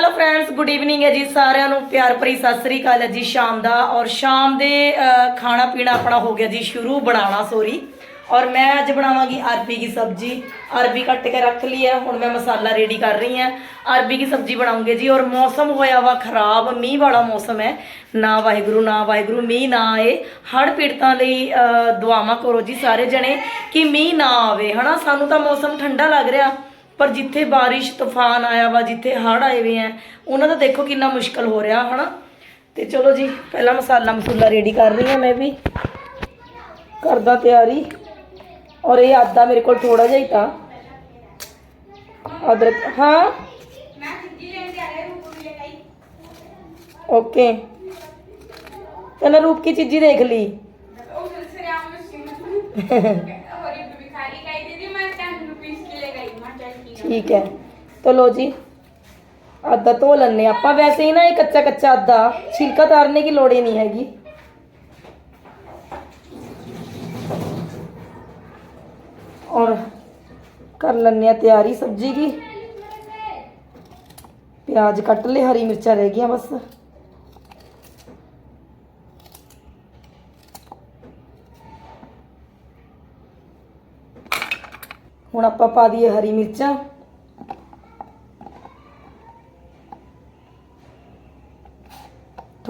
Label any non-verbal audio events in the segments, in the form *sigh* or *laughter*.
Hello friends good evening ਹੈ ਜੀ ਸਾਰਿਆਂ ਨੂੰ। ਪਿਆਰ ਭਰੀ ਸਤਿ ਸ੍ਰੀ ਅਕਾਲ ਹੈ ਜੀ ਸ਼ਾਮ ਦਾ। ਔਰ ਸ਼ਾਮ ਦੇ ਖਾਣਾ ਪੀਣਾ ਆਪਣਾ ਹੋ ਗਿਆ ਜੀ ਸ਼ੁਰੂ, ਬਣਾਉਣਾ ਸੋਰੀ ਔਰ ਮੈਂ ਅੱਜ ਬਣਾਵਾਂਗੀ ਅਰਬੀ ਦੀ ਸਬਜ਼ੀ। ਅਰਬੀ ਕੱਟ ਕੇ ਰੱਖ ਲਈ ਹੈ, ਹੁਣ ਮੈਂ ਮਸਾਲਾ ਰੈਡੀ ਕਰ ਰਹੀ ਹਾਂ। ਅਰਬੀ ਦੀ ਸਬਜ਼ੀ ਬਣਾਉਂਗੇ ਜੀ। ਔਰ ਮੌਸਮ ਹੋਇਆ ਵਾ ਖਰਾਬ, ਮੀਂਹ ਵਾਲਾ ਮੌਸਮ ਹੈ। ਨਾ ਵਾਹਿਗੁਰੂ ਨਾ ਵਾਹਿਗੁਰੂ, ਮੀਂਹ ਨਾ ਆਏ। ਹੜ੍ਹ ਪੀੜਤਾਂ ਲਈ ਦੁਆਵਾਂ ਕਰੋ ਜੀ ਸਾਰੇ ਜਣੇ ਕਿ ਮੀਂਹ ਨਾ ਆਵੇ। ਹਨਾ, ਸਾਨੂੰ ਤਾਂ ਮੌਸਮ ਠੰਡਾ ਲੱਗ ਰਿਹਾ। ਪਰ ਜਿੱਥੇ ਬਾਰਿਸ਼ ਤੂਫਾਨ ਆਇਆ ਵਾ ਜਿੱਥੇ ਹੜ੍ਹ ਆਏ ਵੇ ਆ ਉਹਨਾਂ ਦਾ ਦੇਖੋ ਕਿੰਨਾ ਮੁਸ਼ਕਲ ਹੋ ਰਿਹਾ ਹਨਾ? ਤੇ ਚਲੋ ਜੀ ਪਹਿਲਾਂ ਮਸਾਲਾ ਮਸੂਲਾ ਰੈਡੀ ਕਰ ਰਹੀ ਹਾਂ ਮੈਂ ਵੀ। ਕਰਦਾ ਤਿਆਰੀ। ਔਰ ਇਹ ਆਦਾ ਮੇਰੇ ਕੋਲ ਥੋੜਾ ਜਿਹਾ ਹੀ ਤਾਂ। ਅਦਰਕ ਹਾਂ? ਓਕੇ। ਤੈਨੇ ਰੂਪ ਕੀ ਚੀਜ਼ੀ ਦੇਖ ਲਈ? *laughs* ਠੀਕ ਹੈ ਤਾਂ ਲੋ ਜੀ ਆਦਾ ਧੋ ਲੈਣੇ ਆਪਾਂ ਵੈਸੇ ਹੀ ਨਾ ਇਹ ਕੱਚਾ ਕੱਚਾ ਆਦਾ ਛਿਲਕਾ ਤਾਰਨੇ ਦੀ ਲੋੜ ਹੀ ਨਹੀਂ ਹੈਗੀ ਔਰ ਕਰ ਲੈਣੇ ਆ ਤਿਆਰੀ ਸਬਜ਼ੀ ਦੀ ਪਿਆਜ਼ ਕੱਟ ਲਏ ਹਰੀ ਮਿਰਚਾਂ ਰਹਿ ਗਈਆਂ ਬਸ ਹੁਣ ਆਪਾਂ ਪਾ ਦਈਏ ਹਰੀ ਮਿਰਚਾਂ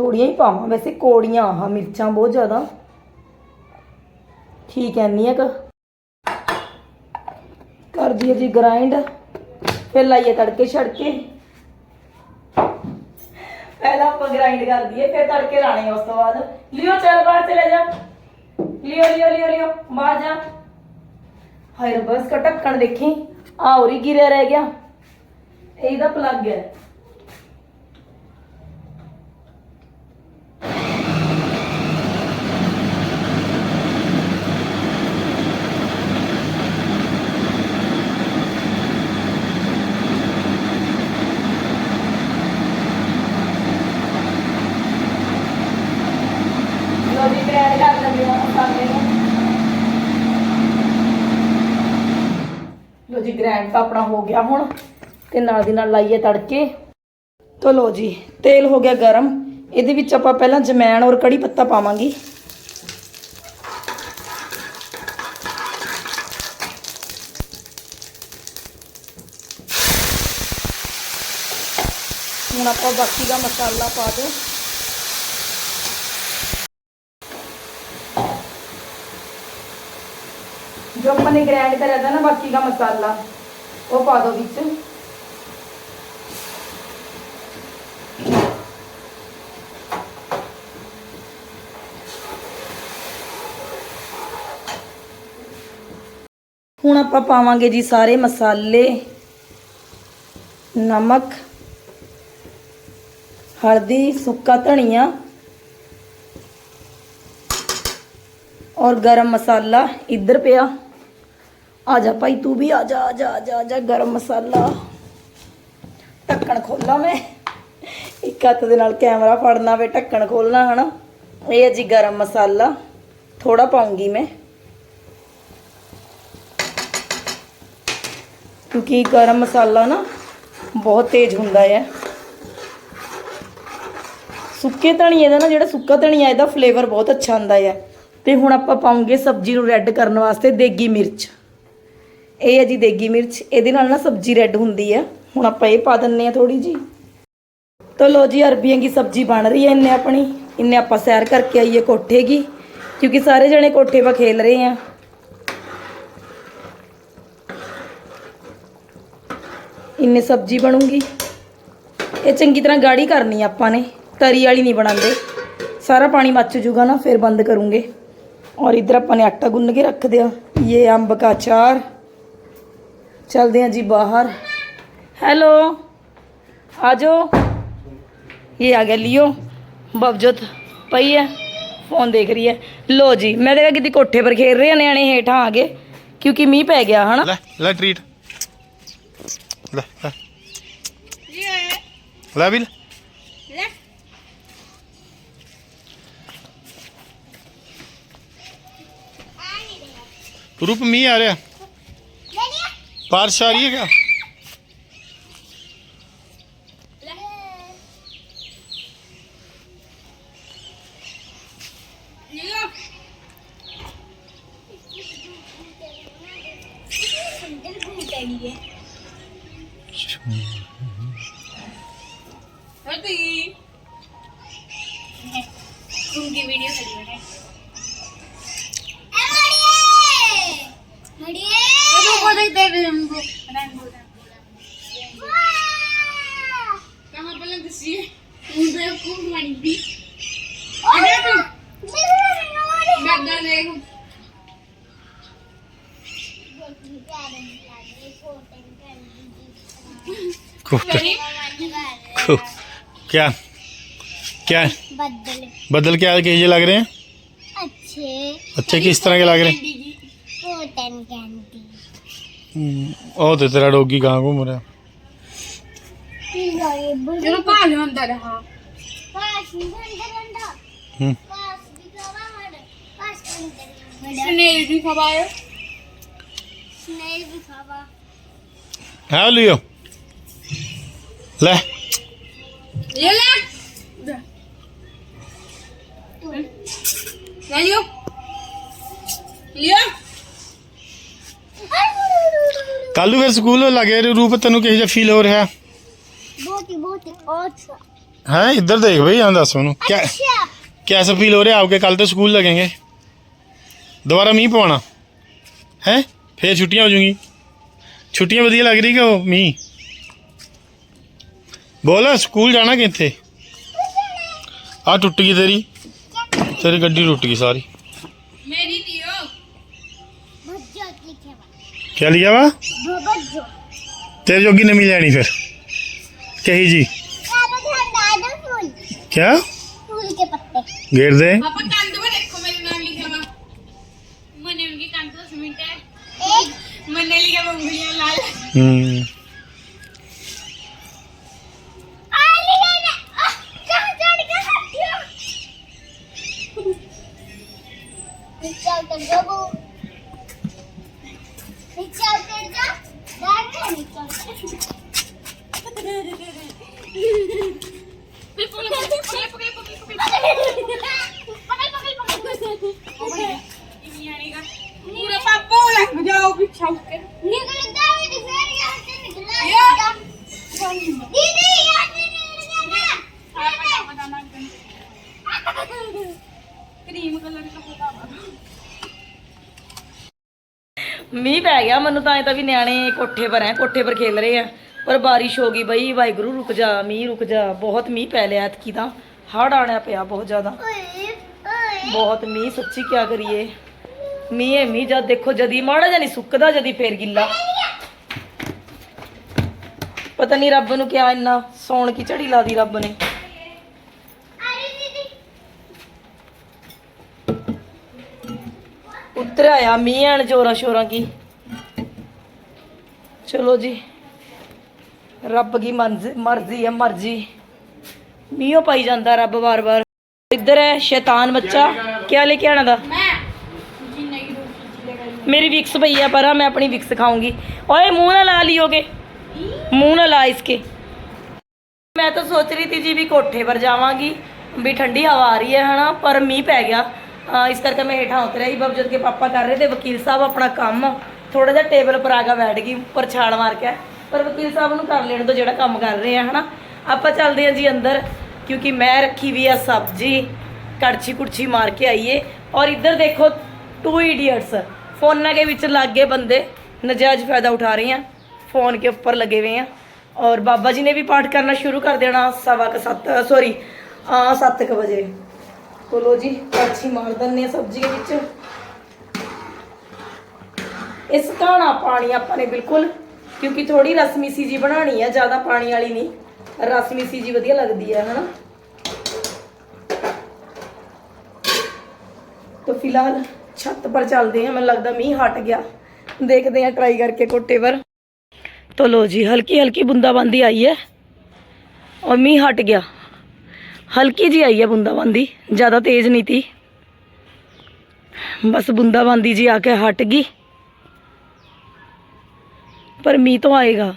ਥੋੜੀਆਂ ਹੀ ਪਾਵਾਂ। ਵੈਸੇ ਕੋੜੀਆਂ, ਆਹ ਮਿਰਚਾਂ ਬਹੁਤ ਜ਼ਿਆਦਾ। ਠੀਕ ਐ ਨਹੀਂ ਕ। ਕਰ ਦਈਏ ਜੀ ਗ੍ਰਾਈਂਡ ਫਿਰ ਲਾਈਏ ਤੜਕੇ ਛੜਕੇ। ਪਹਿਲਾਂ ਆਪਾਂ ਗ੍ਰਾਈਂਡ ਕਰ ਦਈਏ, ਫਿਰ ਤੜਕੇ ਲਾਣੇ ਆ ਉਸ ਤੋਂ ਬਾਅਦ। ਲਿਓ ਚੱਲ ਬਾਹਰ ਚਲੇ ਜਾ। ਲਿਓ ਲਿਓ ਲਿਓ ਲਿਓ, ਬਾਹਰ ਜਾ। ਹਾਏ ਰੱਬਾ, ਇਸ ਢੱਕਣ ਦੇਖੀ। ਆ ਹੋਰੀ ਗਿਰਿਆ ਰਹਿ ਗਿਆ। ਇਹਦਾ ਪਲੱਗ ਹੈ ਲੋ ਜੀ ਗ੍ਰੈਂਡ ਕਰ ਲੈਂਦੇ ਆ ਮਸਾਲੇ ਨੂੰ ਲੋ ਜੀ ਗ੍ਰੈਂਡ ਤਾਂ ਆਪਣਾ ਹੋ ਗਿਆ ਹੁਣ ਤੇ ਨਾਲ ਦੀ ਨਾਲ ਲਾਈਏ ਤੜਕੇ। ਤੋ ਲੋ ਜੀ, ਤੇਲ ਹੋ ਗਿਆ ਗਰਮ। ਇਹਦੇ ਵਿੱਚ ਆਪਾਂ ਪਹਿਲਾਂ ਜਮੈਣ ਔਰ ਕੜੀ ਪੱਤਾ ਪਾਵਾਂਗੀ। ਹੁਣ ਆਪਾਂ ਬਾਕੀ ਦਾ ਮਸਾਲਾ ਪਾ ਦਿਓ। ਜੋ ਆਪਾਂ ਨੇ ਗ੍ਰੈਂਡ ਕਰਿਆ था ਨਾ, ਬਾਕੀ ਦਾ ਮਸਾਲਾ, ਉਹ ਪਾ ਦਿਓ ਵਿੱਚ। ਹੁਣ ਆਪਾਂ ਪਾਵਾਂਗੇ ਜੀ ਸਾਰੇ ਮਸਾਲੇ, ਨਮਕ, ਹਲਦੀ, ਸੁੱਕਾ ਧਨੀਆ ਔਰ ਗਰਮ ਮਸਾਲਾ ਇੱਧਰ ਪਿਆ। ਆ ਜਾ ਭਾਈ, ਤੂੰ ਵੀ ਆ ਜਾ ਆ ਜਾ ਆ ਜਾ ਆ ਜਾ ਗਰਮ ਮਸਾਲਾ। ਢੱਕਣ ਖੋਲਾਂ ਮੈਂ। ਇੱਕ ਹੱਥ ਦੇ ਨਾਲ ਕੈਮਰਾ ਫੜਨਾ ਵੇ, ਢੱਕਣ ਖੋਲਣਾ, ਹਨਾ? ਇਹ ਹੈ ਜੀ ਗਰਮ ਮਸਾਲਾ। ਥੋੜਾ ਪਾਉਂਗੀ ਮੈਂ। ਕਿਉਂਕਿ ਗਰਮ ਮਸਾਲਾ ਨਾ ਬਹੁਤ ਤੇਜ਼ ਹੁੰਦਾ ਹੈ ਸੁੱਕੇ ਧਨੀਏ ਦਾ ਨਾ, ਜਿਹੜਾ ਸੁੱਕਾ ਧਨੀਆ, ਇਹਦਾ ਫਲੇਵਰ ਬਹੁਤ ਅੱਛਾ ਆਉਂਦਾ ਹੈ ਤੇ ਹੁਣ ਆਪਾਂ ਪਾਉਂਗੇ ਸਬਜ਼ੀ ਨੂੰ ਰੈੱਡ ਕਰਨ ਵਾਸਤੇ ਦੇਗੀ ਮਿਰਚ। ਇਹ ਹੈ ਜੀ ਦੇਗੀ ਮਿਰਚ ਇਹਦੇ ਨਾਲ ਨਾ ਸਬਜ਼ੀ ਰੈੱਡ ਹੁੰਦੀ ਹੈ ਹੁਣ ਆਪਾਂ ਇਹ ਪਾ ਦਿੰਨੇ ਆ ਥੋੜੀ ਜੀ ਤਾਂ ਲੋ ਜੀ ਅਰਬੀਆਂ ਦੀ ਸਬਜ਼ੀ ਬਣ ਰਹੀ ਹੈ ਇੰਨੇ ਆਪਣੀ ਇੰਨੇ ਆਪਾਂ ਸੈਰ ਕਰਕੇ ਆਈਏ ਕੋਠੇ ਕੀ ਕਿਉਂਕਿ ਸਾਰੇ ਜਣੇ ਕੋਠੇ 'ਪਾ ਖੇਲ ਰਹੇ ਆ ਇੰਨੇ ਸਬਜ਼ੀ ਬਣੂਗੀ ਇਹ ਚੰਗੀ ਤਰ੍ਹਾਂ ਗਾੜੀ ਕਰਨੀ ਆ ਆਪਾਂ ਨੇ ਤਰੀ ਵਾਲੀ ਨਹੀਂ ਬਣਾਉਂਦੇ ਸਾਰਾ ਪਾਣੀ ਮੱਚ ਜੂਗਾ ਨਾ ਫਿਰ ਬੰਦ ਕਰੂੰਗੇ ਔਰ ਇਧਰ ਆਪਾਂ ਨੇ ਆਟਾ ਗੁੰਨ ਕੇ ਰੱਖ ਦਿਆ ਇਹ ਅੰਬ का अचार ਚਲਦੇ ਆ ਜੀ ਬਾਹਰ। ਹੈਲੋ ਆ ਜਾਓ ਇਹ ਆ ਗਿਆ ਲਿਓ। ਬਬਜਤ ਪਈ ਹੈ ਫੋਨ ਦੇਖ ਰਹੀ ਹੈ ਲੋ ਜੀ, ਮੈਂ ਤੇ ਕਿਤੇ ਕੋਠੇ ਪਰ ਖੇਡ ਰਹੇ ਆ ਨਿਆਣੇ ਹੇਠਾਂ ਆ ਗਏ ਕਿਉਂਕਿ ਮੀਂਹ ਪੈ ਗਿਆ, ਹਨਾ? ਲੈ ਲੈ ਟ੍ਰੀਟ ਲੈ ਲੈ। ਰੂਪ ਮੀ ਆ ਰਿਹਾ। बारिश आ रही है क्या Sure. नहीं खूब क्या क्या बदले बदल क्या कहिए लग रहे हैं अच्छे अच्छे किस तरह के लग रहे हैं कॉटन कैंडी हम्म, ओ तो तेरा डॉगी कहाँ घूम रहा है ये बुढ़ी चलो पास अंदर रहा पास घंटा घंटा हम्म, पास दिखावा हर पास घंटा स्नेल भी खवाए स्नेल दिखावा है लियो ले ये ले ले लियो लियो ਕੱਲ ਨੂੰ ਫਿਰ ਸਕੂਲ ਲੱਗੇ ਰੂਪ ਤੈਨੂੰ ਕਿਹੋ ਜਿਹਾ ਫੀਲ ਹੋ ਰਿਹਾ बहुत ही बहुत ही अच्छा है इधर देख भाई यहाँ दस ਮੈਨੂੰ क्या अच्छा कैसा फील हो रहा है आपके कल तो स्कूल लगेंगे दोबारा मीह पवाना है फिर छुट्टियां हो जाएंगी छुट्टियां ਵਧੀਆ ਲੱਗ ਰਹੀ ਕਿ ਉਹ ਮੀਂਹ ਬੋਲ ਸਕੂਲ ਜਾਣਾ ਕਿੱਥੇ ਆ ਟੁੱਟ ਗਈ ਤੇਰੀ ਤੇਰੀ ਗੱਡੀ ਟੁੱਟ ਗਈ ਸਾਰੀ मेरी लियो भज्जो लिखे हुआ क्या लिया वा भज्जो तेरे जोगी नमी लेनी फिर कही जी क्या बता दादा फूल क्या फूल के पत्ते घेर दे ਹੂੰ Ini yang ini kan. Ini udah apa lah, jauh jauh. ਮੀਂਹ ਪੈ ਗਿਆ, ਮੈਨੂੰ ਤਾਂ ਇਹ ਤਾਂ ਵੀ ਨਿਆਣੇ ਕੋਠੇ ਪਰ ਐ, ਕੋਠੇ ਪਰ ਖੇਲ ਰਹੇ ਆ। ਪਰ ਬਾਰਿਸ਼ ਹੋ ਗਈ ਬਈ, ਵਾਹਿਗੁਰੂ ਰੁਕ ਜਾ, ਮੀਂਹ ਰੁਕ ਜਾ, ਬਹੁਤ ਮੀਂਹ ਪੈ ਲਿਆ ਐਤਕੀ ਦਾ ਹੜ ਆਣਿਆ ਪਿਆ ਬਹੁਤ ਜ਼ਿਆਦਾ। ਬਹੁਤ ਮੀਂਹ, ਸੱਚੀ ਕੀ ਕਰੀਏ। ਮੀਂਹ ਹੈ ਮੀਂਹ, ਜਦ ਦੇਖੋ ਜਦੀ ਮਾੜਾ ਜਾਂ ਨਹੀਂ ਸੁੱਕਦਾ, ਜਦੀ ਫੇਰ ਗਿੱਲਾ। ਪਤਾ ਨਹੀਂ ਰੱਬ ਨੂੰ ਕਿਆ ਇੰਨਾ ਸੌਣ ਕੀ ਝੜੀ ਲਾਦੀ ਰੱਬ ਨੇ। ਉਤਰਿਆ ਮੀਂਹ ਆਣ ਜੋਰਾ ਸ਼ੋਰਾ ਕੀ। ਚਲੋ ਜੀ ਰੱਬ ਦੀ ਮਰਜ਼ੀ ਹੈ ਮਰਜ਼ੀ। ਮੀਂਹੋਂ ਪਾਈ ਜਾਂਦਾ ਰੱਬ ਵਾਰ-ਵਾਰ। ਇੱਧਰ ਹੈ ਸ਼ੈਤਾਨ ਬੱਚਾ ਕਿਆ ਲੈ ਕੇ ਆਣਾ ਦਾ? ਮੇਰੀ ਵਿਕਸ ਪਈ ਆ ਪਰ ਮੈਂ ਆਪਣੀ ਵਿਕਸ ਖਾਉਂਗੀ ਓਏ ਮੂੰਹ ਨਾ ਲਾ ਲਿਓਗੇ ਮੂੰਹ ਨਾ ਲਾ ਇਸਕੇ। ਮੈਂ ਤਾਂ ਸੋਚ ਰਹੀ ਸੀ ਜੀ ਵੀ ਕੋਠੇ ਪਰ ਜਾਵਾਂਗੀ ਵੀ ਠੰਡੀ ਹਵਾ ਆ ਰਹੀ ਹੈ ਹਨਾ ਪਰ ਮੀਂਹ ਪੈ ਗਿਆ। ਇਸ ਕਰਕੇ ਮੈਂ ਹੇਠਾਂ ਉਤਰਿਆ ਹੀ ਬਾਬ ਜਦ ਕੇ ਪਾਪਾ ਕਰ ਰਹੇ ਤੇ ਵਕੀਲ ਸਾਹਿਬ ਆਪਣਾ ਕੰਮ ਥੋੜਾ ਜਿਹਾ ਟੇਬਲ ਪਰ ਕੇ ਬੈਠ ਗਈ, ਉੱਪਰ ਛਾਲ ਮਾਰ ਕੇ। ਪਰ ਵਕੀਲ ਸਾਹਿਬ ਨੂੰ ਕਰ ਲੈਣ ਤੋਂ ਜਿਹੜਾ ਕੰਮ ਕਰ ਰਹੇ ਆ, ਹਨਾ? ਆਪਾਂ ਚੱਲਦੇ ਆ ਜੀ ਅੰਦਰ, ਕਿਉਂਕਿ ਮੈਂ ਰੱਖੀ ਵੀ ਆ ਸਬਜੀ, ਕੜਛੀ ਕੁੜਛੀ ਮਾਰ ਕੇ ਆਈਏ। ਔਰ ਇੱਧਰ ਦੇਖੋ ਟੂ ਇਡੀਅਟਸ ਫੋਨਾਂ ਦੇ ਵਿੱਚ ਲੱਗੇ ਬੰਦੇ, ਨਜਾਇਜ਼ ਫਾਇਦਾ ਉਠਾ ਰਹੇ ਆ। ਫੋਨ ਕੇ ਉੱਪਰ ਲੱਗੇ ਹੋਏ ਆ। ਔਰ ਬਾਬਾ ਜੀ ਨੇ ਵੀ ਪਾਠ ਕਰਨਾ ਸ਼ੁਰੂ ਕਰ ਦੇਣਾ, ਸਵਾ ਕ 7 ਸੌਰੀ ਸੱਤ ਕ ਵਜੇ। तो लो जी कड़छी मार दन्ने सब्जी के ਵਿੱਚ ਇਸ ਘਾਣਾ ਪਾਣੀ ਆਪਾਂ ਨੇ ਬਿਲਕੁਲ ਕਿਉਂਕਿ ਥੋੜੀ ਰਸਮੀ ਸੀ ਜੀ ਬਣਾਣੀ ਹੈ ਜ਼ਿਆਦਾ ਪਾਣੀ ਵਾਲੀ ਨਹੀਂ ਰਸਮੀ ਸੀ ਜੀ ਵਧੀਆ ਲੱਗਦੀ ਹੈ ਹਨਾ तो फिलहाल छत पर चलते हैं मैं लगता मीह हट गया देखते हैं ट्राई करके कोटे पर तो लो जी हल्की हल्की बूंदाबांदी आई है और मीह हट गया हल्की जी आई है बूंदाबांदी, ज़्यादा तेज नहीं थी। बस बूंदाबांदी जी आके हट गई। पर मी तो आएगा,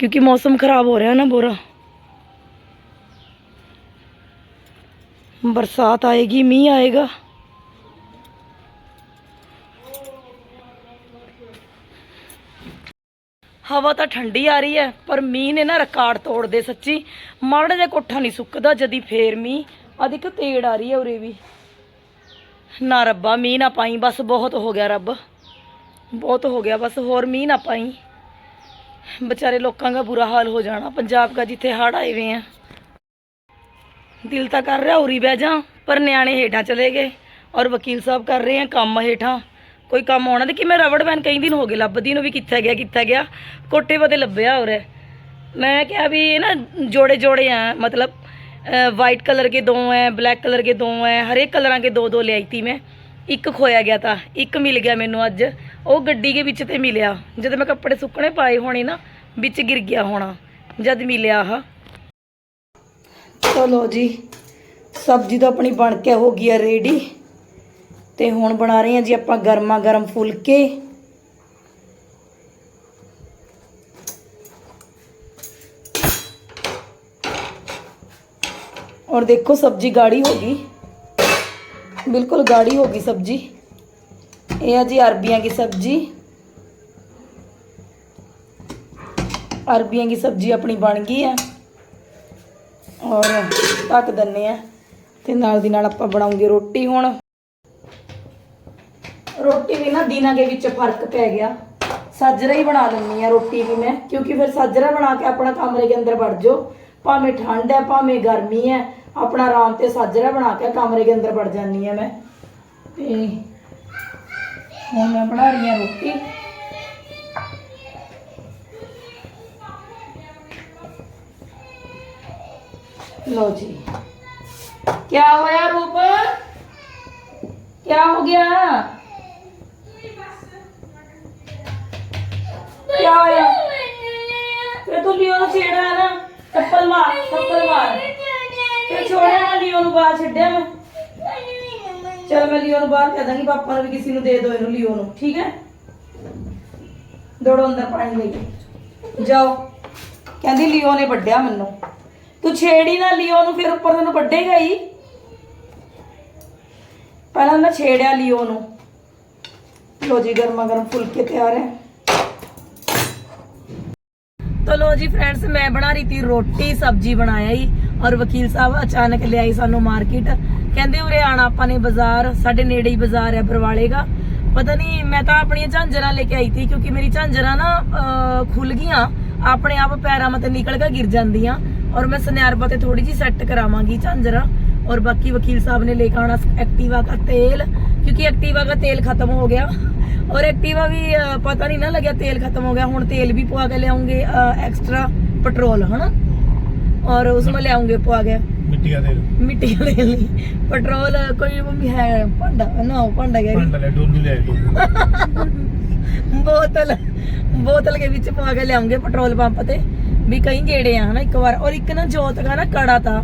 क्योंकि मौसम ख़राब हो रहा है ना बोरा। बरसात आएगी, मी आएगा। ਹਵਾ ਤਾਂ ਠੰਡੀ ਆ ਰਹੀ ਹੈ, ਪਰ ਮੀਂਹ ਨੇ ਨਾ ਰਿਕਾਰਡ ਤੋੜਦੇ ਸੱਚੀ। ਮਾੜਾ ਜਿਹਾ ਕੋਠਾ ਨਹੀਂ ਸੁੱਕਦਾ, ਜਦੀ ਫੇਰ ਮੀਂਹ। ਆ ਦੇਖ, ਤੇੜ ਆ ਰਹੀ ਹੈ ਉਰੇ ਵੀ। ਨਾ ਰੱਬਾ, ਮੀਂਹ ਨਾ ਪਾਈ, ਬਸ ਬਹੁਤ ਹੋ ਗਿਆ ਰੱਬ। ਬਹੁਤ ਹੋ ਗਿਆ, ਬਸ ਹੋਰ ਮੀਂਹ ਨਾ ਪਾਈ। ਵਿਚਾਰੇ ਲੋਕਾਂ ਦਾ ਬੁਰਾ ਹਾਲ ਹੋ ਜਾਣਾ, ਪੰਜਾਬ ਦਾ ਜਿੱਥੇ ਹੜ੍ਹ ਆਏ ਵੇ ਆ। ਦਿਲ ਤਾਂ ਕਰ ਰਿਹਾ ਉਰੀ ਬਹਿ ਜਾ, ਪਰ ਨਿਆਣੇ ਹੇਠਾਂ ਚਲੇ ਗਏ ਔਰ ਵਕੀਲ ਸਾਹਿਬ ਕਰ ਰਹੇ ਆ ਕੰਮ ਹੇਠਾਂ। ਕੋਈ ਕੰਮ ਆਉਣਾ ਤੇ ਕਿ ਮੈਂ ਰਬੜ ਬੈਂਡ ਕਈ ਦਿਨ ਹੋ ਗਏ, ਲੱਭਦੀ ਨੂੰ ਵੀ ਕਿੱਥੇ ਗਿਆ ਕਿੱਥੇ ਗਿਆ, ਕੋਟੇ ਪਤੇ ਲੱਭਿਆ ਹੋਰ। ਰਿਹਾ ਮੈਂ ਕਿਹਾ ਵੀ ਇਹ ਨਾ ਜੋੜੇ ਜੋੜੇ ਆ, ਮਤਲਬ ਵਾਈਟ ਕਲਰ ਕੇ ਦੋ ਹੈ ਬਲੈਕ ਕਲਰ ਕੇ ਦੋ ਹੈ ਹਰੇਕ ਕਲਰਾਂ ਕੇ ਦੋ ਦੋ ਲੈ ਆਈ ਤੀ ਮੈਂ। ਇੱਕ ਖੋਇਆ ਗਿਆ ਤਾਂ, ਇੱਕ ਮਿਲ ਗਿਆ ਮੈਨੂੰ ਅੱਜ। ਉਹ ਗੱਡੀ ਦੇ ਵਿੱਚ ਤੇ ਮਿਲਿਆ। ਜਦੋਂ ਮੈਂ ਕੱਪੜੇ ਸੁੱਕਣੇ ਪਾਏ ਹੋਣੇ ਨਾ, ਵਿੱਚ ਗਿਰ ਗਿਆ ਹੋਣਾ, ਜਦ ਮਿਲਿਆ ਆਹ। ਚਲੋ ਜੀ, ਸਬਜ਼ੀ ਤਾਂ ਆਪਣੀ ਬਣ ਕੇ ਹੋ ਗਈ ਹੈ ਰੈਡੀ ਤੇ ਹੁਣ ਬਣਾ ਰਹੇ ਹਾਂ ਜੀ ਆਪਾਂ ਗਰਮਾ ਗਰਮ ਫੁਲਕੇ। ਔਰ ਦੇਖੋ ਸਬਜ਼ੀ ਗਾੜੀ ਹੋ ਗਈ। ਬਿਲਕੁਲ ਗਾੜੀ ਹੋ ਗਈ ਸਬਜ਼ੀ। ਇਹ ਆ ਜੀ ਅਰਬੀਆਂ ਦੀ ਸਬਜ਼ੀ। ਅਰਬੀਆਂ ਦੀ ਸਬਜ਼ੀ ਆਪਣੀ ਬਣ ਗਈ ਆ। ਔਰ ਢੱਕ ਦੰਨੇ ਆ। ਤੇ ਨਾਲ ਦੀ ਨਾਲ ਆਪਾਂ ਬਣਾਉਂਗੇ ਰੋਟੀ ਹੁਣ। ਰੋਟੀ ਵੀ ਨਾ ਦਿਨਾਂ ਦੇ ਵਿੱਚ ਫਰਕ ਪੈ ਗਿਆ ਸਾਜਰਾ ਹੀ ਬਣਾ ਲੈਂਦੀ ਆ ਰੋਟੀ ਵੀ ਮੈਂ ਕਿਉਂਕਿ ਫਿਰ ਸਾਜਰਾ ਬਣਾ ਕੇ ਆਪਣਾ ਕਮਰੇ ਦੇ ਅੰਦਰ ਵੜ ਜਾਓ ਭਾਵੇਂ ਠੰਡ ਹੈ ਭਾਵੇਂ ਗਰਮੀ ਹੈ ਆਪਣਾ ਆਰਾਮ ਤੇ ਸਾਜਰਾ ਬਣਾ ਕੇ ਕਮਰੇ ਦੇ ਅੰਦਰ ਵੜ ਜਾਂਦੀ ਆ ਮੈਂ ਤੇ ਹੁਣ ਮੈਂ ਬਣਾ ਰਹੀ ਹਾਂ ਰੋਟੀ लो जी क्या होया रूप क्या हो गया ਹੋਇਆ? ਤੇ ਤੂੰ ਲਿਓ ਨੂੰ ਛੇੜਿਆ ਨਾ ਮਾਰ, ਥੱਪੜ ਲਿਓ ਨੂੰ ਬਾਹਰ ਛੱਡਿਆ ਮੈਂ। ਚਲ ਮੈਂ ਲਿਓ ਨੂੰ ਬਾਹਰ ਕਹਿ ਦਾਂਗੀ, ਪਾਪਾ ਨੂੰ ਵੀ ਕਿਸੇ ਨੂੰ ਦੇ ਦਿਓ ਲਿਓ ਨੂੰ, ਠੀਕ ਹੈ? ਦੌੜੋ ਅੰਦਰ ਪਾਣੀ ਲੈ ਜਾਓ। ਕਹਿੰਦੀ ਲਿਓ ਨੇ ਵੱਡਿਆ ਮੈਨੂੰ। ਤੂੰ ਛੇੜੀ ਨਾ ਲਿਓ ਨੂੰ, ਫਿਰ ਉੱਪਰ ਤੈਨੂੰ ਵੱਡੇਗਾ ਹੀ ਪਹਿਲਾਂ ਛੇੜਿਆ ਲਿਓ ਨੂੰ। ਲੋ ਜੀ, ਗਰਮਾ ਗਰਮ ਫੁਲਕੇ ਤਿਆਰ ਹੈ। तो लो जी फ्रेंड्स मैं बना रही थी रोटी सब्जी बनाया ही और ਵਕੀਲ ਸਾਹਿਬ ਅਚਾਨਕ ਲਿਆਈ ਸਾਨੂੰ ਮਾਰਕੀਟ ਕਹਿੰਦੇ ਉਰੇ ਆਣਾ ਆਪਾਂ ਨੇ ਬਾਜ਼ਾਰ ਸਾਡੇ ਨੇੜੇ ਹੀ ਬਾਜ਼ਾਰ ਹੈ ਬਰਵਾਲੇ ਦਾ ਪਤਾ ਨਹੀਂ ਮੈਂ ਤਾਂ ਆਪਣੀਆਂ ਝਾਂਜਰਾਂ ਲੈ ਕੇ ਆਈ ਸੀ ਕਿਉਂਕਿ ਮੇਰੀ ਝਾਂਜਰਾਂ ਨਾ ਅਹ, ਖੁੱਲ ਗਈਆਂ ਆਪਣੇ ਆਪ ਪੈਰਾਂ ਮਤੇ ਨਿਕਲ ਕੇ ਗਿਰ ਜਾਂਦੀਆਂ ਔਰ ਮੈਂ ਸੁਨਿਆਰਪਾ ਤੇ ਥੋੜੀ ਜੀ ਸੈੱਟ ਕਰਾਵਾਂਗੀ ਝਾਂਜਰਾਂ और बाकी वकील साहब ने लेकर आना एक्टिवा का तेल क्योंकि एक्टिवा का तेल खत्म हो गया और ਔਰ ਐਕਟਿਵਾ ਵੀ ਪਤਾ ਨਹੀਂ ਨਾ ਲੱਗਿਆ ਤੇਲ ਖਤਮ ਹੋ ਗਿਆ ਹੁਣ ਤੇਲ ਵੀ ਪਵਾ ਕੇ ਲਿਆਉਂਗੇ ਐਕਸਟਰਾ ਪੈਟਰੋਲ ਹਨਾ? ਔਰ ਉਸ ਨੂੰ ਲਿਆਉਂਗੇ ਪਵਾ ਕੇ। ਮਿੱਟੀ ਦਾ ਤੇਲ। ਪੈਟਰੋਲ ਕੋਈ ਮੰਮੀ ਹੈ ਭਾਂਡਾ ਨਾ ਭਾਂਡਾ ਗਿਆ ਬੋਤਲ ਬੋਤਲ ਦੇ ਵਿੱਚ ਪਵਾ ਕੇ ਲਿਆਉਂਗੇ ਪੈਟਰੋਲ ਪੰਪ ਤੇ। ਵੀ ਕਈ ਗੇੜੇ ਆ ਹਨਾ ਇੱਕ ਵਾਰ। ਔਰ ਇੱਕ ਨਾ ਜੋਤ ਦਾ ਨਾ ਕੜਾ ਤਾਂ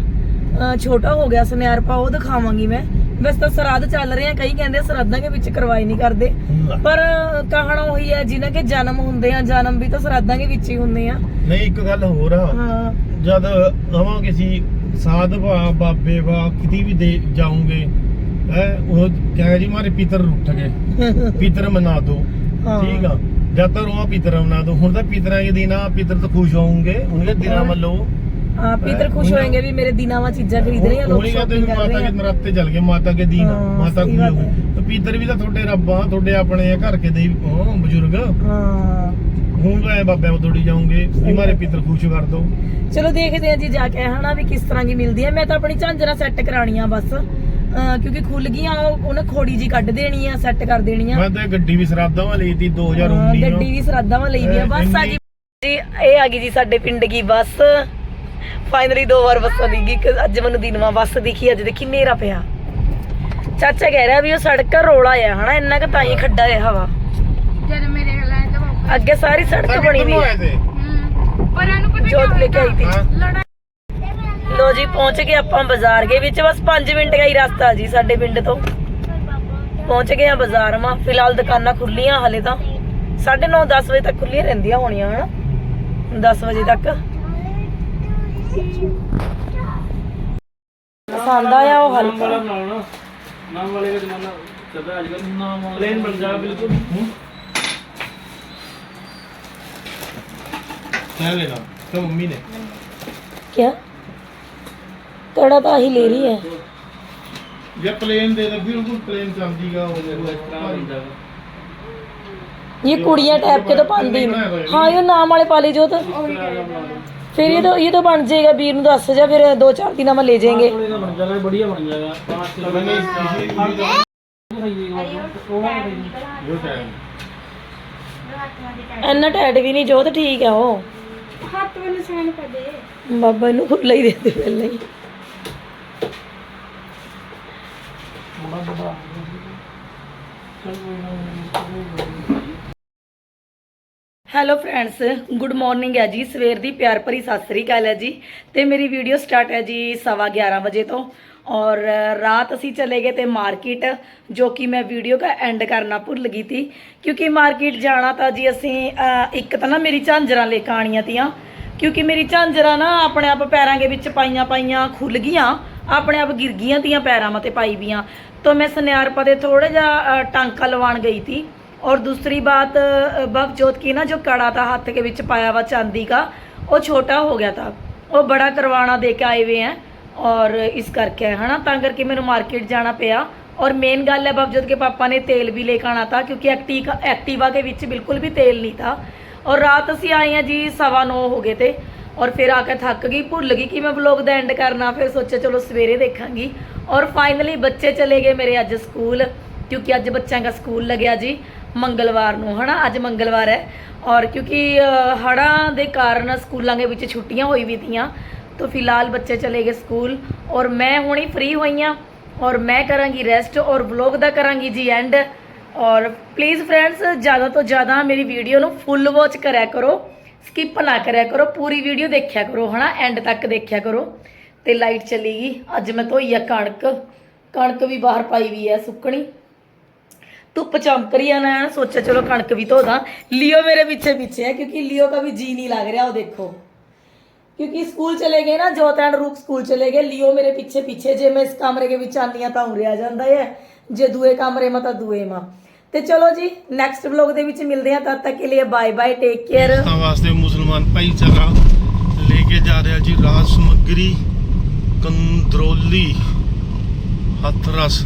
ਛੋਟਾ ਹੋ ਗਿਆ ਸੁਨਿਆਰ ਪਾ ਉਹ ਦਿਖਾਵਾਂਗੀ ਮੈਂ। ਵੈਸੇ ਤਾਂ ਸਰਾਧ ਚੱਲ ਰਹੇ ਆ ਕਈ ਕਹਿੰਦੇ ਸਰਾਧਾਂ ਦੇ ਵਿੱਚ ਕਰਵਾਈ ਨਹੀਂ ਕਰਦੇ। ਪਰ ਕਹਾਣਾ ਉਹੀ ਹੈ ਜਿਨ੍ਹਾਂ ਕੇ ਜਨਮ ਹੁੰਦੇ ਆ ਜਨਮ ਵੀ ਤਾਂ ਸਰਾਧਾਂ ਦੇ ਵਿੱਚ ਹੀ ਹੁੰਦੇ ਆ। ਨਹੀਂ ਇੱਕ ਗੱਲ ਹੋਰ ਆ। ਹਾਂ। ਜਦ ਆਵਾਂ ਕਿਸੇ ਸਾਧ ਭਾ ਬਾਬੇ ਵਾ ਕਿਤੇ ਵੀ ਦੇ ਜਾਉਂਗੇ ਹੈ ਉਹ ਕਹੇ ਜੀ ਮਾਰੇ ਪਿਤਰ ਉੱਠ ਗਏ। *laughs* ਪਿਤਰ ਮਨਾ ਦੋ। ਠੀਕ ਆ। ਜਦ ਤੱਕ ਉਹ ਪਿਤਰ ਮਨਾ ਦੋ। ਹੁਣ ਤਾਂ ਪਿਤਰਾਂ ਦੇ ਦਿਨ ਆ ਪਿਤਰ ਤਾਂ ਖੁਸ਼ ਹੋਣਗੇ ਉਹਨੇ ਦਿਨਾਂ ਮੱਲੋ। ਹਾਂ ਪੀਤਰ ਖੁਸ਼ ਹੋਣਗੇ ਵੀ ਮੇਰੇ ਦਿਨਾਵਾਂ ਚੀਜ਼ਾਂ ਖਰੀਦ ਰਹੇ ਆ ਲੋਕ ਹੋਣੀ ਕਹਿੰਦੇ ਵੀ ਕਰ ਮਾਤਾ ਰਹੇ ਕੇ ਆ ਨਰਾਤੇ ਚੱਲ ਗਏ ਮਾਤਾ ਕੇ ਦੀਨ ਹਾਂ, ਮਾਤਾ ਸਹੀ ਖੁਸ਼ ਬਾਤ ਹੋ ਹੈ। ਗਈ ਤੇ ਪਿਤਰ ਵੀ ਤਾਂ ਤੁਹਾਡੇ ਰੱਬਾਂ ਤੁਹਾਡੇ ਆਪਣੇ ਆ ਘਰ ਕੇ ਦੇ ਉਹ ਬਜ਼ੁਰਗ। ਹਾਂ। ਹੁਣ ਤਾਂ ਐ ਬਾਬਿਆਂ ਕੋਲ ਦੌੜੀ ਜਾਉਂਗੇ ਵੀ ਮਾਰੇ ਪਿਤਰ ਖੁਸ਼ ਕਰ ਦੋ। ਚਲੋ ਦੇਖਦੇ ਆ ਜੀ ਜਾ ਕੇ ਹਨਾ ਵੀ ਕਿਸ ਤਰ੍ਹਾਂ ਦੀ ਮਿਲਦੀ ਹੈ। ਮੈਂ ਤਾਂ ਆਪਣੀ ਝਾਂਜਰਾਂ ਸੈੱਟ ਕਰਾਣੀਆਂ ਬਸ। ਅਹ ਕਿਉਂਕਿ ਖੁੱਲ ਗਈਆਂ ਉਹ- ਉਹਨੇ ਖੋੜੀ ਜੀ ਕੱਢ ਦੇਣੀ ਆ ਸੈੱਟ ਕਰ ਦੇਣੀ ਆ ਮੈਂ ਤਾਂ ਇਹ ਗੱਡੀ ਵੀ ਸਰਾਦਾਂ ਵਾਲੀ ਲਈ ਤੀ ਹਾਂ, 2019 ਗੱਡੀ ਵੀ। ਸਰਾਦਾਂ ਵਾਂ ਲਈ ਦੀ ਆ ਬੱਸ ਆ ਗਈ ਜੀ ਇਹ ਆ ਗਈ ਜੀ ਸਾਡੇ ਪਿੰਡ ਦੀ ਬੱਸ। ਫਾਈਨਲੀ ਦੋ ਵਾਰ ਬੱਸਾਂ ਦੀ ਗਈ ਕਿ ਅੱਜ ਮੈਨੂੰ ਦਿਨਵਾ ਬੱਸ ਦਿਖੀ ਅੱਜ ਦੇਖੀ ਨੇਰਾ ਪਿਆ। ਚਾਚਾ ਕਹਿ ਰਿਹਾ ਵੀ ਉਹ ਸੜਕ ਰੋਲਾ ਆ ਹਨਾ? ਇੰਨਾ ਕੁ ਤਾਂ ਹੀ ਖੱਡਾ ਹੈ ਹਵਾ ਜਦ ਮੇਰੇ ਲੈ ਤਾਂ ਅੱਗੇ ਸਾਰੀ ਸੜਕ ਬਣੀ ਵੀ ਹੈ ਪਰ ਇਹਨੂੰ ਪਤਾ ਜੋਤ ਲੈ ਕੇ ਆਈ ਲੋ ਜੀ ਪਹੁੰਚ ਗਏ ਆਪਾਂ ਬਾਜ਼ਾਰ ਦੇ ਵਿੱਚ ਬਸ 5 ਮਿੰਟ ਦਾ ਹੀ ਰਸਤਾ ਜੀ ਸਾਡੇ ਪਿੰਡ ਤੋਂ। ਪਹੁੰਚ ਗਏ ਆ ਬਾਜ਼ਾਰ ਮਾ ਫਿਲਹਾਲ ਦੁਕਾਨਾਂ ਖੁੱਲੀਆਂ ਹਲੇ ਤਾਂ। 9:30 10 ਵਜੇ ਤੱਕ ਖੁੱਲੀਆਂ ਰਹਿੰਦੀਆਂ ਹੋਣੀਆਂ ਹਨਾ? 10 ਵਜੇ ਤੱਕ। ਪਸੰਦ ਆਇਆ ਉਹ ਹਲਕਾ ਨਾਮ ਵਾਲੇ ਦਾ ਜ਼ਮਾਨਾ ਚੱਲ ਰਿਹਾ ਅੱਜ ਕੱਲ੍ਹ ਨਾਮ ਪਲੇਨ ਬਣ ਜਾ ਬਿਲਕੁਲ ਤੈਂ ਲੈਣਾ ਤੇ ਮੰਮੀ ਨੇ क्या कड़ा तो ही ले रही है ਜੇ ਪਲੇਨ ਦੇ ਦੇ ਬਿਲਕੁਲ ਪਲੇਨ ਚਾਂਦੀਗਾ ਉਹ ਹੁੰਦਾ ये कुड़ियां टाइप के तो पाती नहीं हाँ ये नाम वाले पाली जो तो ਫਿਰ ਇਹ ਤਾਂ ਇਹ ਤਾਂ ਬਣ ਜਾਏਗਾ ਵੀਰ ਨੂੰ ਦੱਸ ਜਾ ਫਿਰ ਦੋ ਚਾਰ ਦਿਨਾਂ ਮੈਂ ਲੈ ਜਾਏਗੇ। ਇੰਨਾ ਟੈਟ ਵੀ ਨਹੀਂ ਜੋਤ ਠੀਕ ਆ ਉਹ। ਹੱਥ ਵੱਲ ਸਹਿਣ ਕਰਦੇ ਬਾਬਾ ਇਹਨੂੰ ਖੁੱਲਾ ਹੀ ਦੇ ਦੇ ਪਹਿਲਾਂ ਹੀ। ਬੜਾ ਬੜਾ ਕੋਈ ਨਾ ਹੈਲੋ ਫਰੈਂਡਸ ਗੁੱਡ ਮਾਰਨਿੰਗ ਹੈ ਜੀ। ਸਵੇਰ ਦੀ ਪਿਆਰ ਭਰੀ ਸਤਿ ਸ੍ਰੀ ਅਕਾਲ ਹੈ ਜੀ। ਤੇ ਮੇਰੀ ਵੀਡੀਓ ਸਟਾਰਟ ਹੈ ਜੀ ਸਵਾ 11 ਵਜੇ ਤੋਂ। ਔਰ ਰਾਤ ਅਸੀਂ ਚਲੇ ਗਏ ਤੇ ਮਾਰਕੀਟ ਜੋ ਕਿ ਮੈਂ ਵੀਡੀਓ ਦਾ ਐਂਡ ਕਰਨਾ ਭੁੱਲ ਗਈ ਤੀ ਕਿਉਂਕਿ ਮਾਰਕੀਟ ਜਾਣਾ ਤਾਂ ਜੀ ਅਸੀਂ ਇੱਕ ਤਾਂ ਨਾ ਮੇਰੀ ਝਾਂਜਰਾਂ ਲੈ ਕੇ ਆਉਣੀਆਂ ਤੀਆਂ। ਕਿਉਂਕਿ ਮੇਰੀ ਝਾਂਜਰਾਂ ਨਾ ਆਪਣੇ ਆਪ ਪੈਰਾਂ ਦੇ ਵਿੱਚ ਪਾਈਆਂ ਪਾਈਆਂ ਖੁੱਲ ਗਈਆਂ। ਆਪਣੇ ਆਪ ਗਿਰ ਗਈਆਂ ਤੀਆਂ ਪੈਰਾਂ ਮਤੇ ਪਾਈ ਵੀਆਂ ਤਾਂ ਮੈਂ ਸੁਨਿਆਰਪਾ ਦੇ ਥੋੜਾ ਜਿਹਾ ਟਾਂਕਾ ਲਵਾਉਣ ਗਈ ਤੀ और दूसरी बात अ, बवजोत की ना जो कड़ा था हाथ के विच पाया हुआ चांदी का वो छोटा हो गया था वो बड़ा करवाना दे के आए हुए हैं और इस करके है ना ਤਾਂ ਕਰਕੇ ਮੈਨੂੰ ਮਾਰਕੀਟ ਜਾਣਾ ਪਿਆ ਔਰ ਮੇਨ ਗੱਲ ਹੈ ਬਵਜੋਤ ਕੇ ਪਾਪਾ ਨੇ ਤੇਲ ਵੀ ਲੈ ਕੇ ਆਣਾ था क्योंकि एक्टिवा एक्टिवा के ਵਿੱਚ ਬਿਲਕੁਲ ਵੀ ਤੇਲ ਨਹੀਂ था ਔਰ ਰਾਤ ਅਸੀਂ ਆਏ ਹਾਂ ਜੀ ਸਵਾ ਨੌ ਹੋ ਗਏ ਤੇ ਔਰ ਫਿਰ ਆ ਕੇ ਥੱਕ ਗਈ ਭੁੱਲ ਗਈ ਕਿ ਮੈਂ ਵਲੌਗ ਦਾ ਐਂਡ ਕਰਨਾ ਫਿਰ ਸੋਚਿਆ ਚਲੋ ਸਵੇਰੇ ਦੇਖਾਂਗੀ ਔਰ ਫਾਈਨਲੀ ਬੱਚੇ ਚਲੇ ਗਏ ਮੇਰੇ ਅੱਜ ਸਕੂਲ ਕਿਉਂਕਿ ਅੱਜ ਬੱਚਿਆਂ ਦਾ ਸਕੂਲ ਲੱਗਿਆ ਜੀ ਮੰਗਲਵਾਰ ਨੂੰ ਹਨਾ? ਅੱਜ ਮੰਗਲਵਾਰ ਹੈ। ਔਰ ਕਿਉਂਕਿ ਅ, ਹੜ੍ਹਾਂ ਦੇ ਕਾਰਨ ਸਕੂਲਾਂ ਦੇ ਵਿੱਚ ਛੁੱਟੀਆਂ ਹੋਈ ਵੀ ਤੀਆਂ ਤਾਂ ਫਿਲਹਾਲ ਬੱਚੇ ਚਲੇ ਗਏ ਸਕੂਲ। ਔਰ ਮੈਂ ਹੁਣੀ ਫ੍ਰੀ ਹੋਈ ਹਾਂ ਔਰ ਮੈਂ ਕਰਾਂਗੀ ਰੈਸਟ ਔਰ ਵਲੌਗ ਦਾ ਕਰਾਂਗੀ ਜੀ ਐਂਡ ਔਰ ਪਲੀਜ਼ ਫਰੈਂਡਸ ਜ਼ਿਆਦਾ ਤੋਂ ਜ਼ਿਆਦਾ ਮੇਰੀ ਵੀਡੀਓ ਨੂੰ ਫੁੱਲ ਵਾਚ ਕਰਿਆ ਕਰੋ। ਸਕਿਪ ਨਾ ਕਰਿਆ ਕਰੋ। ਪੂਰੀ ਵੀਡੀਓ ਦੇਖਿਆ ਕਰੋ ਹਨਾ? ਐਂਡ ਤੱਕ ਦੇਖਿਆ ਕਰੋ। ਤੇ ਲਾਈਟ ਚਲੀ ਗਈ। ਅੱਜ ਮੈਂ ਧੋਈ ਆ ਕਣਕ। ਕਣਕ ਵੀ ਬਾਹਰ ਪਾਈ ਵੀ ਹੈ ਸੁੱਕਣੀ। ਧੁੱਪ ਚਮਕ ਰਹੀ ਹੈ ਨਾ ਸੋਚਿਆ ਚਲੋ ਕਣਕ ਵੀ ਧੋ ਦਾਂ ਲਿਓ ਮੇਰੇ ਪਿੱਛੇ ਪਿੱਛੇ ਹੈ ਕਿਉਂਕਿ ਲਿਓ का भी जी नहीं लग रहा वो देखो क्योंकि स्कूल चले गए ना जोत एंड रूप स्कूल चले गए लियो मेरे पीछे पीछे जे मैं इस कमरे के ਵਿੱਚ ਆਂਦੀ ਆ ਤਾਂ ਉਰੇ ਆ ਜਾਂਦਾ ਹੈ ਜੇ ਦੂਏ ਕਮਰੇ ਮਾ ਤਾਂ ਦੂਏ ਮਾ ਤੇ ਚਲੋ ਜੀ ਨੈਕਸਟ ਵਲੌਗ ਦੇ ਵਿੱਚ ਮਿਲਦੇ ਹਾਂ ਤਦ ਤੱਕ ਕੇ ਲਈ ਬਾਏ ਬਾਏ ਟੇਕ ਕੇਅਰ ਤਾਂ ਵਾਸਤੇ ਮੁਸਲਮਾਨ ਭਾਈਚਾਰਾ ਲੈ ਕੇ ਜਾ ਰਿਹਾ ਜੀ ਰਾਜ ਸਮੱਗਰੀ ਕੰਦਰੋਲੀ ਹੱਥਰਸ